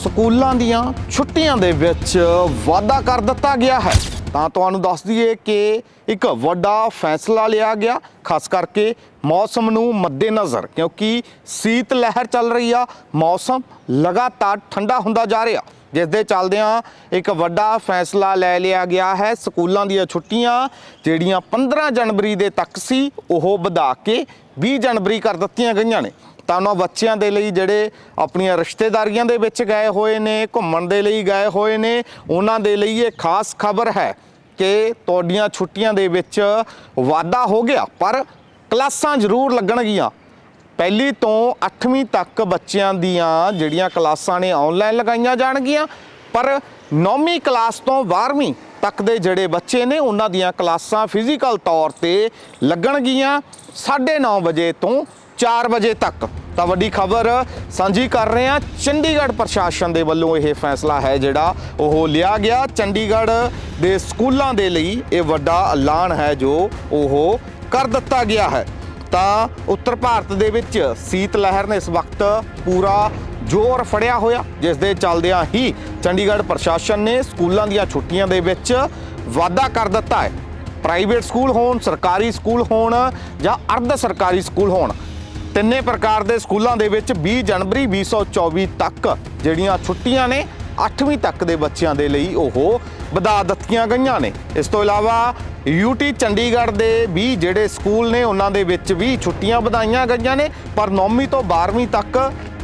ਸਕੂਲਾਂ ਦੀਆਂ ਛੁੱਟੀਆਂ ਦੇ ਵਿੱਚ ਵਾਅਦਾ ਕਰ ਦਿੱਤਾ ਗਿਆ ਹੈ। ਤਾਂ ਤੁਹਾਨੂੰ ਦੱਸ ਦਈਏ ਕਿ ਇੱਕ ਵੱਡਾ ਫੈਸਲਾ ਲਿਆ ਗਿਆ। ਖਾਸ ਕਰਕੇ ਮੌਸਮ ਨੂੰ ਮੱਦੇਨਜ਼ਰ, ਕਿਉਂਕਿ ਸੀਤ ਲਹਿਰ ਚੱਲ ਰਹੀ ਆ। ਮੌਸਮ ਲਗਾਤਾਰ ਠੰਡਾ ਹੁੰਦਾ ਜਾ ਰਿਹਾ। ਜਿਸ ਦੇ ਚੱਲਦਿਆਂ ਇੱਕ ਵੱਡਾ ਫੈਸਲਾ ਲੈ ਲਿਆ ਗਿਆ ਹੈ। ਸਕੂਲਾਂ ਦੀਆਂ ਛੁੱਟੀਆਂ ਜਿਹੜੀਆਂ 15 ਜਨਵਰੀ ਦੇ ਤੱਕ ਸੀ, ਉਹ ਵਧਾ ਕੇ 20 ਜਨਵਰੀ ਕਰ ਦਿੱਤੀਆਂ ਗਈਆਂ ਨੇ। ਤਾਂ ਉਹਨਾਂ ਬੱਚਿਆਂ ਦੇ ਲਈ ਜਿਹੜੇ ਆਪਣੀਆਂ ਰਿਸ਼ਤੇਦਾਰੀਆਂ ਦੇ ਵਿੱਚ ਗਏ ਹੋਏ ਨੇ, ਘੁੰਮਣ ਦੇ ਲਈ ਗਏ ਹੋਏ ਨੇ, ਉਹਨਾਂ ਦੇ ਲਈ ਇਹ ਖਾਸ ਖਬਰ ਹੈ ਕਿ ਤੁਹਾਡੀਆਂ ਛੁੱਟੀਆਂ ਦੇ ਵਿੱਚ ਵਾਧਾ ਹੋ ਗਿਆ, ਪਰ ਕਲਾਸਾਂ ਜ਼ਰੂਰ ਲੱਗਣਗੀਆਂ। ਪਹਿਲੀ ਤੋਂ 8ਵੀਂ ਤੱਕ ਬੱਚਿਆਂ ਦੀਆਂ ਜਿਹੜੀਆਂ ਕਲਾਸਾਂ ਨੇ ਆਨਲਾਈਨ ਲਗਾਈਆਂ ਜਾਣਗੀਆਂ, ਪਰ 9ਵੀਂ ਕਲਾਸ ਤੋਂ 12ਵੀਂ ਤੱਕ ਦੇ ਜਿਹੜੇ ਬੱਚੇ ਨੇ, ਉਹਨਾਂ ਦੀਆਂ ਕਲਾਸਾਂ ਫਿਜ਼ੀਕਲ ਤੌਰ ਤੇ ਲੱਗਣਗੀਆਂ 9:30 ਵਜੇ ਤੋਂ 4 ਵਜੇ ਤੱਕ। ਤਾਂ ਵੱਡੀ ਖਬਰ ਸਾਂਝੀ ਕਰ ਰਹੇ ਹਾਂ। ਚੰਡੀਗੜ੍ਹ ਪ੍ਰਸ਼ਾਸਨ ਦੇ ਵੱਲੋਂ ਇਹ ਫੈਸਲਾ ਹੈ ਜਿਹੜਾ ਉਹ ਲਿਆ ਗਿਆ। ਚੰਡੀਗੜ੍ਹ ਦੇ ਸਕੂਲਾਂ ਦੇ ਲਈ ਇਹ ਵੱਡਾ ਐਲਾਨ ਹੈ ਜੋ ਉਹ ਕਰ ਦਿੱਤਾ ਗਿਆ ਹੈ। ਤਾਂ ਉੱਤਰ ਭਾਰਤ ਦੇ ਵਿੱਚ ਸੀਤ ਲਹਿਰ ਨੇ ਇਸ ਵਕਤ ਪੂਰਾ ਜ਼ੋਰ ਫੜਿਆ ਹੋਇਆ, ਜਿਸ ਦੇ ਚੱਲਦਿਆਂ ਹੀ ਚੰਡੀਗੜ੍ਹ ਪ੍ਰਸ਼ਾਸਨ ਨੇ ਸਕੂਲਾਂ ਦੀਆਂ ਛੁੱਟੀਆਂ ਦੇ ਵਿੱਚ ਵਾਧਾ ਕਰ ਦਿੱਤਾ ਹੈ। ਪ੍ਰਾਈਵੇਟ ਸਕੂਲ ਹੋਣ, ਸਰਕਾਰੀ ਸਕੂਲ ਹੋਣ ਜਾਂ ਅਰਧ ਸਰਕਾਰੀ ਸਕੂਲ ਹੋਣ ਤਿੰਨੇ ਪ੍ਰਕਾਰ ਦੇ ਸਕੂਲਾਂ ਦੇ ਵਿੱਚ 20 ਜਨਵਰੀ 2024 ਤੱਕ ਜਿਹੜੀਆਂ ਛੁੱਟੀਆਂ ਨੇ 8ਵੀਂ ਤੱਕ ਦੇ ਬੱਚਿਆਂ ਦੇ ਲਈ ਉਹ ਵਧਾ ਦਿੱਤੀਆਂ ਗਈਆਂ ਨੇ। ਇਸ ਤੋਂ ਇਲਾਵਾ ਯੂਟੀ ਚੰਡੀਗੜ੍ਹ ਦੇ ਵੀ ਜਿਹੜੇ ਸਕੂਲ ਨੇ, ਉਹਨਾਂ ਦੇ ਵਿੱਚ ਵੀ ਛੁੱਟੀਆਂ ਵਧਾਈਆਂ ਗਈਆਂ ਨੇ, ਪਰ 9ਵੀਂ ਤੋਂ 12ਵੀਂ ਤੱਕ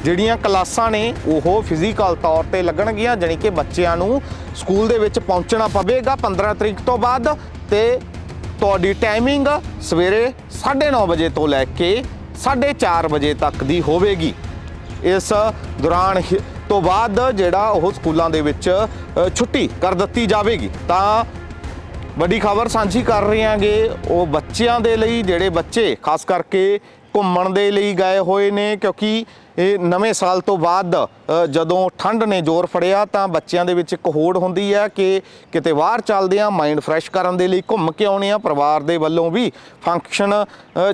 ਜਿਹੜੀਆਂ ਕਲਾਸਾਂ ਨੇ, ਉਹ ਫਿਜ਼ੀਕਲ ਤੌਰ ਤੇ ਲੱਗਣਗੀਆਂ, ਜਾਣੀ ਕਿ ਬੱਚਿਆਂ ਨੂੰ ਸਕੂਲ ਦੇ ਵਿੱਚ ਪਹੁੰਚਣਾ ਪਵੇਗਾ 15 ਤਰੀਕ ਤੋਂ ਬਾਅਦ ਤੇ ਤੁਹਾਡੀ ਟਾਈਮਿੰਗ ਸਵੇਰੇ 9:30 ਵਜੇ ਤੋਂ ਲੈ ਕੇ 4:30 ਵਜੇ ਤੱਕ ਦੀ ਹੋਵੇਗੀ। ਇਸ ਦੌਰਾਨ ਹੀ- ਤੋਂ ਬਾਅਦ ਜਿਹੜਾ ਉਹ ਸਕੂਲਾਂ ਦੇ ਵਿੱਚ ਛੁੱਟੀ ਕਰ ਦਿੱਤੀ ਜਾਵੇਗੀ। ਤਾਂ ਵੱਡੀ ਖਬਰ ਸਾਂਝੀ ਕਰ ਰਹੇ ਹਾਂਗੇ ਉਹ ਬੱਚਿਆਂ ਦੇ ਲਈ, ਜਿਹੜੇ ਬੱਚੇ, ਖਾਸ ਕਰਕੇ ਘੁੰਮਣ ਦੇ ਲਈ ਗਏ ਹੋਏ ਨੇ, ਕਿਉਂਕਿ ਇਹ ਨਵੇਂ ਸਾਲ ਤੋਂ ਬਾਅਦ ਜਦੋਂ ਠੰਡ ਨੇ ਜ਼ੋਰ ਫੜਿਆ ਤਾਂ ਬੱਚਿਆਂ ਦੇ ਵਿੱਚ ਇੱਕ ਹੋੜ ਹੁੰਦੀ ਹੈ ਕਿ ਕਿਤੇ ਬਾਹਰ ਚੱਲਦੇ ਆ ਮਾਈਂਡ ਫਰੈਸ਼ ਕਰਨ ਦੇ ਲਈ ਘੁੰਮ ਕੇ ਆਉਣੇ ਆ। ਪਰਿਵਾਰ ਦੇ ਵੱਲੋਂ ਵੀ ਫੰਕਸ਼ਨ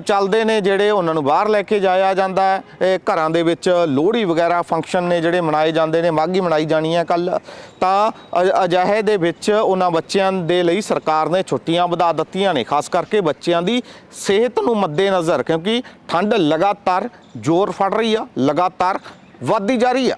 ਚੱਲਦੇ ਨੇ ਜਿਹੜੇ ਉਹਨਾਂ ਨੂੰ ਬਾਹਰ ਲੈ ਕੇ ਜਾਇਆ ਜਾਂਦਾ ਹੈ। ਘਰਾਂ ਦੇ ਵਿੱਚ ਲੋਹੜੀ ਵਗੈਰਾ ਫੰਕਸ਼ਨ ਨੇ ਜਿਹੜੇ ਮਨਾਏ ਜਾਂਦੇ ਨੇ, ਮਾਘੀ ਮਨਾਈ ਜਾਣੀ ਹੈ ਕੱਲ ਤਾਂ ਅ- ਅਜਿਹੇ ਦੇ ਵਿੱਚ ਉਹਨਾਂ ਬੱਚਿਆਂ ਦੇ ਲਈ ਸਰਕਾਰ ਨੇ ਛੁੱਟੀਆਂ ਵਧਾ ਦਿੱਤੀਆਂ ਨੇ, ਖਾਸ ਕਰਕੇ ਬੱਚਿਆਂ ਦੀ ਸਿਹਤ ਨੂੰ ਮੱਦੇਨਜ਼ਰ, ਕਿਉਂਕਿ ਠੰਡ ਲਗਾਤਾਰ ਜ਼ੋਰ ਫੜ ਰਹੀ ਆ ਲਗਾਤਾਰ ਵੱਧਦੀ ਜਾ ਰਹੀ ਆ।